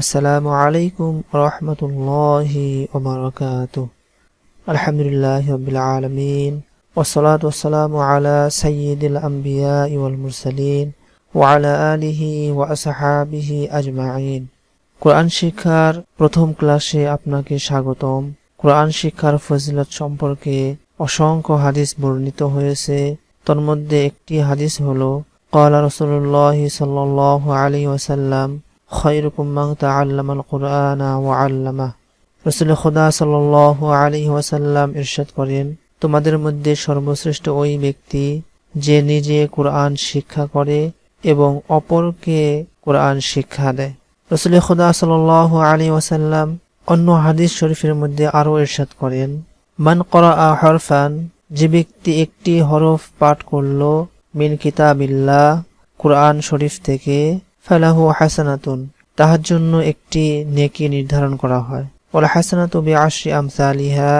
আসসালামু আলাইকুম রহমতুল্লাহি ওবরকাত আলহামদুলিল্লাহ রবিল আলমিন ওসলাত ওসালাম আলা সঈদুল আম্বিয়া ইউল মুরসালিন ওয়ালা আলিহি ওয়াসাহাবিহি আজমাইন। কোরআন শিক্ষার প্রথম ক্লাসে আপনাকে স্বাগতম। কোরআন শিক্ষার ফজিলত সম্পর্কে অসংখ্য হাদিস বর্ণিত হয়েছে। তন্মধ্যে একটি হাদিস হল কলা রসুল্লাহ সাল্লাহ আলী ওসাল্লাম করেন, তোমাদের মধ্যে সর্বশ্রেষ্ঠ ওই ব্যক্তি যে নিজে কোরআন শিক্ষা করে এবং অপরকে কোরআন শিক্ষা দেয়। রসুল খুদা সাল আলী ওসাল্লাম অন্য হাদিস শরীফের মধ্যে আরও ইরশাদ করেন, মান করা আ হরফান, যে ব্যক্তি একটি হরফ পাঠ করল, মিন কিতাবিল্লা কোরআন শরীফ থেকে ফালাহু হাসানাতুন, তাহার জন্য একটি নেকি নির্ধারণ করা হয়। ওলা হাসানাতু বি আশরি আমসালিহা,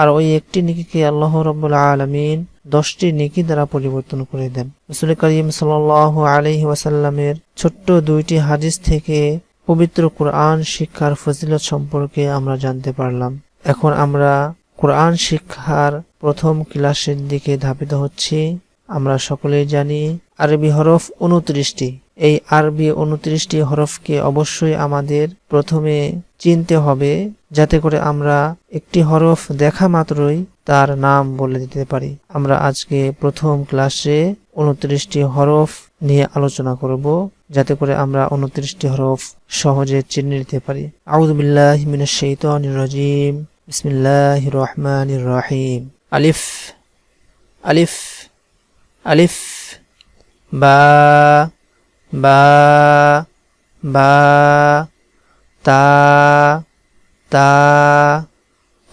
আর ওই একটি নেকিকে আল্লাহ রব্বুল আলমিন দশটি নেকি দ্বারা পরিবর্তন করে দেন। রসুল করিম সাল আলহি ওয়াসাল্লামের ছোট্ট দুইটি হাদিস থেকে পবিত্র কোরআন শিক্ষার ফজিলত সম্পর্কে আমরা জানতে পারলাম। এখন আমরা কোরআন শিক্ষার প্রথম ক্লাসের দিকে ধাবিত হচ্ছি। আমরা সকলেই জানি আরবি হরফ উনত্রিশটি। এই আরবি উনত্রিশটি হরফকে অবশ্যই আমাদের প্রথমে চিনতে হবে, যাতে করে আমরা একটি হরফ দেখা মাত্রই তার নাম বলে দিতে পারি। আমরা আজকে প্রথম ক্লাসে উনত্রিশটি হরফ নিয়ে আলোচনা করব, যাতে করে আমরা উনত্রিশটি হরফ সহজে চিনে নিতে পারি। রাজিম। বিসমিল্লাহির রহমানির রহিম। আলিফ আলিফ আলিফ, বা বা বা, তা তা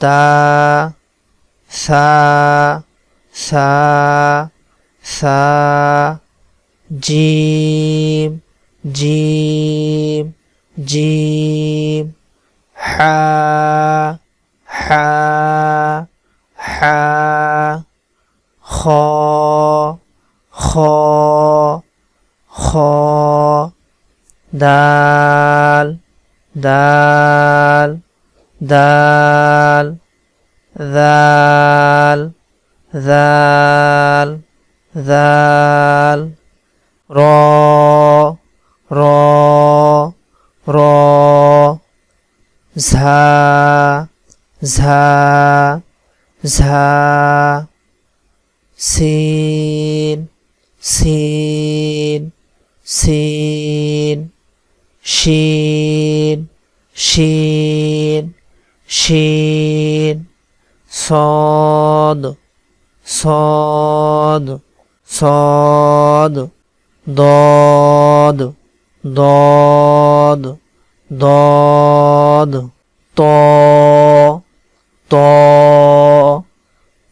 তা, সা সা সা, জিম জিম জিম, হা হা হা, খ খ খ, দাল দাল দাল দাল দাল দাল, র র র, ঝা ঝা ঝা, সিন সিন Sin, Shin, Shin, Shin, sodo sodo sodo dodo dodo dodo To, To,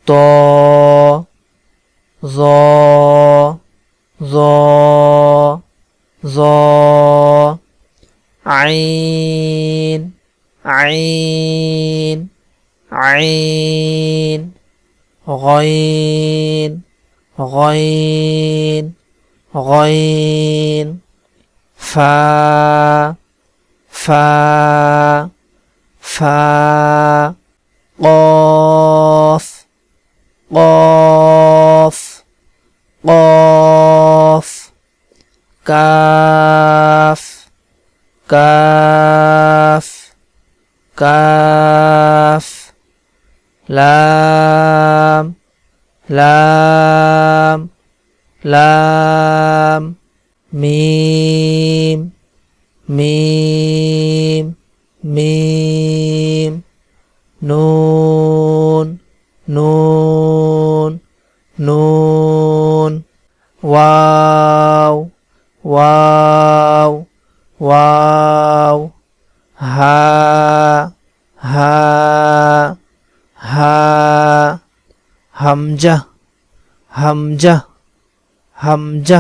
To, Zo, Zo. عين غين غين غين فا فا فا قاف قاف قاف كاف كاف كاف লাম লাম লাম মিম মিম মিম নুন নুন নুন ওয়াও ওয়াও ওয়াও হা হা হা, হামজা হামজা হামজা,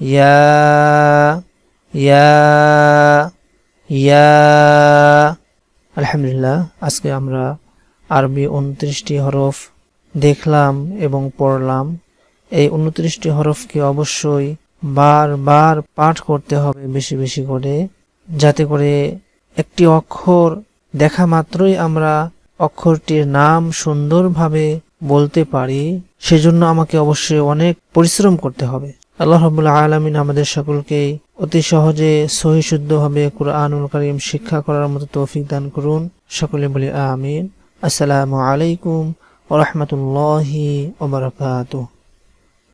ইয়া ইয়া ইয়া। আলহামদুলিল্লাহ, আজকে আমরা আরবি উনত্রিশটি হরফ দেখলাম এবং পড়লাম। এই উনত্রিশটি হরফকে অবশ্যই বারবার পাঠ করতে হবে বেশি বেশি করে, যাতে করে একটি অক্ষর দেখা মাত্রই আমরা অক্ষরটির নাম সুন্দরভাবে বলতে পারি, সেজন্য আমাকে অবশ্যই অনেক পরিশ্রম করতে হবে। আল্লাহ রবুল্লা আলমিন আমাদের সকলকে অতি সহজে সহি শুদ্ধভাবে কুরআনুল করিম শিক্ষা করার মতো তৌফিক দান করুন। সকলে বলি আমিন। আসসালামু আলাইকুম ওরহমতুল্লাহি ওবরাকাতুহ